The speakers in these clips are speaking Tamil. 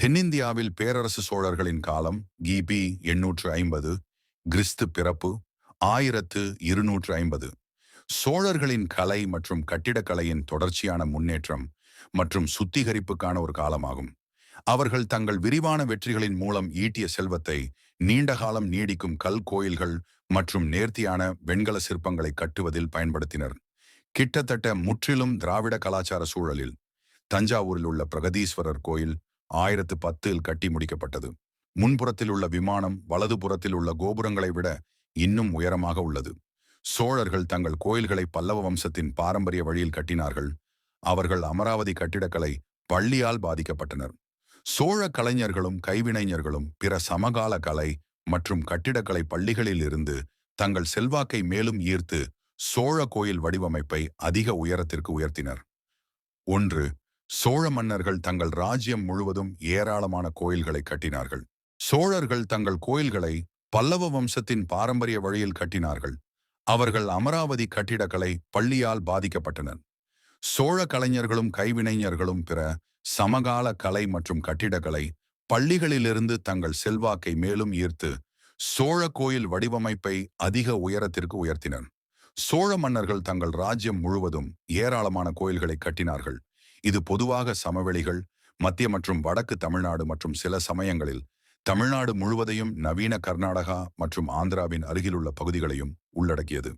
தென்னிந்தியாவில் பேரரசு சோழர்களின் காலம் கிபி எண்ணூற்று ஐம்பது கிறிஸ்து பிறப்பு ஆயிரத்து இருநூற்று ஐம்பது. சோழர்களின் கலை மற்றும் கட்டிடக்கலையின் தொடர்ச்சியான முன்னேற்றம் மற்றும் சுத்திகரிப்புக்கான ஒரு காலமாகும். அவர்கள் தங்கள் விரிவான வெற்றிகளின் மூலம் ஈட்டிய செல்வத்தை நீண்ட காலம் நீடிக்கும் கல் கோயில்கள் மற்றும் நேர்த்தியான வெண்கல சிற்பங்களை கட்டுவதில் பயன்படுத்தினர். கிட்டத்தட்ட முற்றிலும் திராவிட கலாச்சார சூழலில் தஞ்சாவூரில் உள்ள பிரகதீஸ்வரர் கோயில் ஆயிரத்து பத்தில் கட்டி முடிக்கப்பட்டது. முன்புறத்தில் உள்ள விமானம் வலதுபுறத்தில் உள்ள கோபுரங்களை விட இன்னும் உயரமாக உள்ளது. சோழர்கள் தங்கள் கோயில்களை பல்லவ வம்சத்தின் பாரம்பரிய வழியில் கட்டினார்கள். அவர்கள் அமராவதி கட்டிடக்கலை பள்ளியால் பாதிக்கப்பட்டனர். சோழ கலைஞர்களும் கைவினைஞர்களும் பிற சமகால கலை மற்றும் கட்டிடக்கலை பள்ளிகளில் இருந்து தங்கள் செல்வாக்கை மேலும் ஈர்த்து சோழ கோயில் வடிவமைப்பை அதிக உயரத்திற்கு உயர்த்தினர். ஒன்று சோழ மன்னர்கள் தங்கள் ராஜ்யம் முழுவதும் ஏராளமான கோயில்களை கட்டினார்கள். சோழர்கள் தங்கள் கோயில்களை பல்லவ வம்சத்தின் பாரம்பரிய வழியில் கட்டினார்கள். அவர்கள் அமராவதி கட்டிடக்கலை பள்ளியால் பாதிக்கப்பட்டனர். சோழ கலைஞர்களும் கைவினைஞர்களும் பிற சமகால கலை மற்றும் கட்டிடக்கலை பள்ளிகளிலிருந்து தங்கள் செல்வாக்கை மேலும் ஈர்த்து சோழ கோயில் வடிவமைப்பை அதிக உயரத்திற்கு உயர்த்தினர். சோழ மன்னர்கள் தங்கள் ராஜ்யம் முழுவதும் ஏராளமான கோயில்களை கட்டினார்கள். இது பொதுவாக சமவெளிகள் மத்திய மற்றும் வடக்கு தமிழ்நாடு மற்றும் சில சமயங்களில் தமிழ்நாடு முழுவதையும் நவீன கர்நாடகா மற்றும் ஆந்திராவின் அருகிலுள்ள பகுதிகளையும் உள்ளடக்கியது.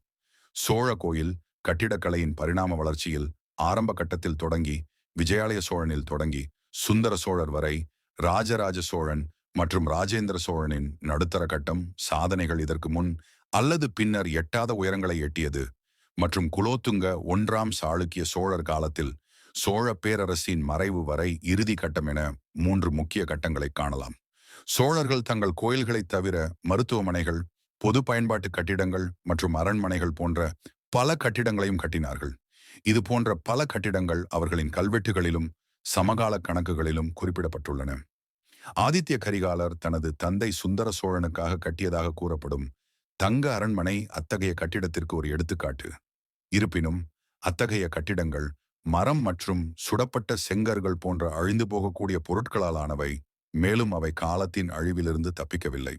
சோழ கோயில் கட்டிடக்கலையின் பரிணாம வளர்ச்சியில் ஆரம்ப கட்டத்தில் தொடங்கி விஜயாலய சோழனில் தொடங்கி சுந்தர சோழர் வரை ராஜராஜ சோழன் மற்றும் ராஜேந்திர சோழனின் நடுத்தர கட்டம் சாதனைகள் இதற்கு முன் அல்லது பின்னர் எட்டாத உயரங்களை எட்டியது மற்றும் குலோத்துங்க ஒன்றாம் சாளுக்கிய சோழர் காலத்தில் சோழ பேரரசின் மறைவு வரை இறுதி கட்டம் என மூன்று முக்கிய கட்டங்களை காணலாம். சோழர்கள் தங்கள் கோயில்களை தவிர மருத்துவமனைகள் பொது பயன்பாட்டு கட்டிடங்கள் மற்றும் அரண்மனைகள் போன்ற பல கட்டிடங்களையும் கட்டினார்கள். இது போன்ற பல கட்டிடங்கள் அவர்களின் கல்வெட்டுகளிலும் சமகால கணக்குகளிலும் குறிப்பிடப்பட்டுள்ளன. ஆதித்ய கரிகாலர் தனது தந்தை சுந்தர சோழனுக்காக கட்டியதாக கூறப்படும் தங்க அரண்மனை அத்தகைய கட்டிடத்திற்கு ஒரு எடுத்துக்காட்டு. இருப்பினும் அத்தகைய கட்டிடங்கள் மரம் மற்றும் சுடப்பட்ட செங்கர்கள் போன்ற அழிந்து போகக்கூடிய பொருட்களால் ஆனவை மேலும் அவை காலத்தின் அழிவிலிருந்து தப்பிக்கவில்லை.